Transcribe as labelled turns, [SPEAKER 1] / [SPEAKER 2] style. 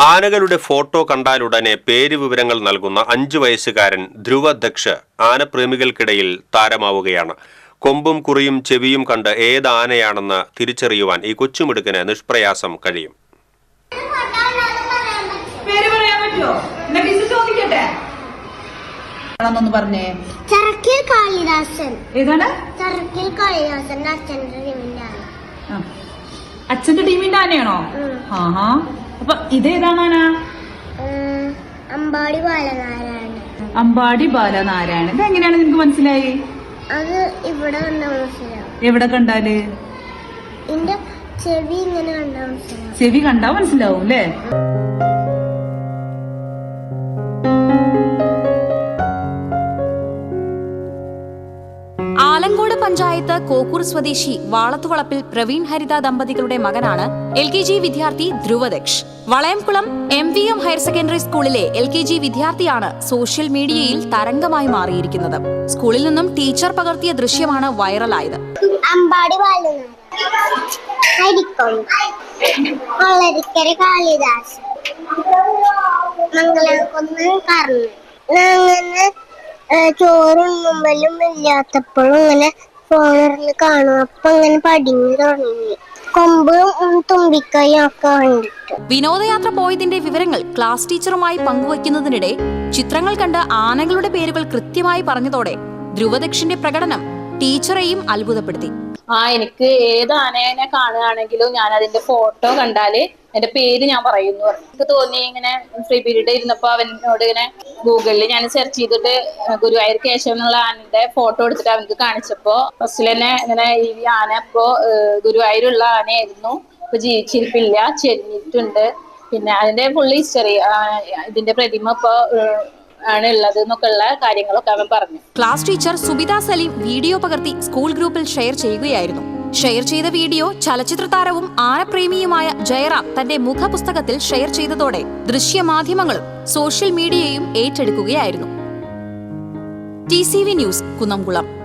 [SPEAKER 1] ആനകളുടെ ഫോട്ടോ കണ്ടാലുടനെ പേര് വിവരങ്ങൾ നൽകുന്ന അഞ്ചു വയസ്സുകാരൻ ധ്രുവ ദക്ഷ് ആനപ്രേമികൾക്കിടയിൽ താരമാവുകയാണ്. കൊമ്പും കുറിയും ചെവിയും കണ്ട് ഏത് ആനയാണെന്ന് തിരിച്ചറിയുവാൻ ഈ കൊച്ചുമിടുക്കിന് നിഷ്പ്രയാസം കഴിയും.
[SPEAKER 2] പറഞ്ഞേ.
[SPEAKER 3] ചറക്കിൽ കാളിദാസൻ.
[SPEAKER 2] ഏതാണ്?
[SPEAKER 3] ചറക്കിൽ കാളിദാസൻ അച്ഛന്റെ ടീമിന്റെ.
[SPEAKER 2] അച്ഛന്റെ ടീമിന്റെ ആനയാണോ? ആഹാ. അപ്പൊ ഇതേതാണ് ആന?
[SPEAKER 3] അമ്പാടി ബാലനാരായണ
[SPEAKER 2] അമ്പാടി ബാലനാരായണൻ. ഇത് എങ്ങനെയാണ് നിനക്ക് മനസ്സിലായി?
[SPEAKER 3] അത് ഇവിടെ
[SPEAKER 2] എവിടെ
[SPEAKER 3] കണ്ടാൽ? ചെവി ഇങ്ങനെ കണ്ട മനസ്സിലാവും.
[SPEAKER 2] ചെവി കണ്ടാ മനസ്സിലാവും അല്ലേ?
[SPEAKER 4] പഞ്ചായത്ത് കോക്കൂർ സ്വദേശി വാളത്തുവളപ്പിൽ പ്രവീൺ ഹരിത ദമ്പതികളുടെ മകനാണ് എൽ കെ ജി വിദ്യാർത്ഥി Dhruvadaksh. Valayamkulam M V M higher secondary സ്കൂളിലെ എൽ കെ ജി വിദ്യാർത്ഥിയാണ് സോഷ്യൽ മീഡിയയിൽ തരംഗമായി മാറിയിരിക്കുന്നത്. സ്കൂളിൽ നിന്നും ടീച്ചർ പകർത്തിയ ദൃശ്യമാണ് വൈറലായത്.
[SPEAKER 3] അങ്ങനെ ചോറുണ്ണുമ്പോഴും ഇല്ലാത്തപ്പോഴും ഇങ്ങനെ ഫോണിരുന്ന് കാണും. അപ്പൊ അങ്ങനെ പടിഞ്ഞു തുടങ്ങി. കൊമ്പും തുമ്പിക്കൈയും ഒക്കെ കണ്ടിട്ട്.
[SPEAKER 4] വിനോദയാത്ര പോയതിന്റെ വിവരങ്ങൾ ക്ലാസ് ടീച്ചറുമായി പങ്കുവയ്ക്കുന്നതിനിടെ ചിത്രങ്ങൾ കണ്ട് ആനകളുടെ പേരുകൾ കൃത്യമായി പറഞ്ഞതോടെ ധ്രുവദക്ഷിന്റെ പ്രകടനം ടീച്ചറെയും അത്ഭുതപ്പെടുത്തി.
[SPEAKER 5] ആ എനിക്ക് ഏത് ആനയെ കാണുകയാണെങ്കിലും ഞാൻ അതിന്റെ ഫോട്ടോ കണ്ടാൽ എന്റെ പേര് ഞാൻ പറയുന്നു. എനിക്ക് തോന്നി ഇങ്ങനെ ഫ്രീ പീരീഡ് ഇരുന്നപ്പോ അവനോട് ഇങ്ങനെ ഗൂഗിളിൽ ഞാൻ സെർച്ച് ചെയ്തിട്ട് ഗുരുവായൂർ കേശവൻ എന്നുള്ള ആനയുടെ ഫോട്ടോ എടുത്തിട്ട് അവനക്ക് കാണിച്ചപ്പോ ഫസ്റ്റിൽ തന്നെ ഇങ്ങനെ ഈ ആന ഇപ്പോ ഗുരുവായൂരുള്ള ആനയായിരുന്നു. ഇപ്പൊ ജീവിച്ചിരിപ്പില്ല ചെരിഞ്ഞിട്ടുണ്ട്. പിന്നെ അതിന്റെ ഫുൾ ഹിസ്റ്ററി ഇതിന്റെ പ്രതിമ ഇപ്പോ ആണ് ഉള്ളത് എന്നൊക്കെയുള്ള കാര്യങ്ങളൊക്കെ അവൻ പറഞ്ഞു.
[SPEAKER 4] Class teacher Subitha Salim video പകർത്തി സ്കൂൾ ഗ്രൂപ്പിൽ ഷെയർ ചെയ്യുകയായിരുന്നു. ഷെയർ ചെയ്ത വീഡിയോ ചലച്ചിത്ര താരവും ആനപ്രേമിയുമായ ജയറാം തന്റെ മുഖപുസ്തകത്തിൽ ഷെയർ ചെയ്തതോടെ ദൃശ്യമാധ്യമങ്ങളും സോഷ്യൽ മീഡിയയും ഏറ്റെടുക്കുകയായിരുന്നു. T news Kunnamkulam.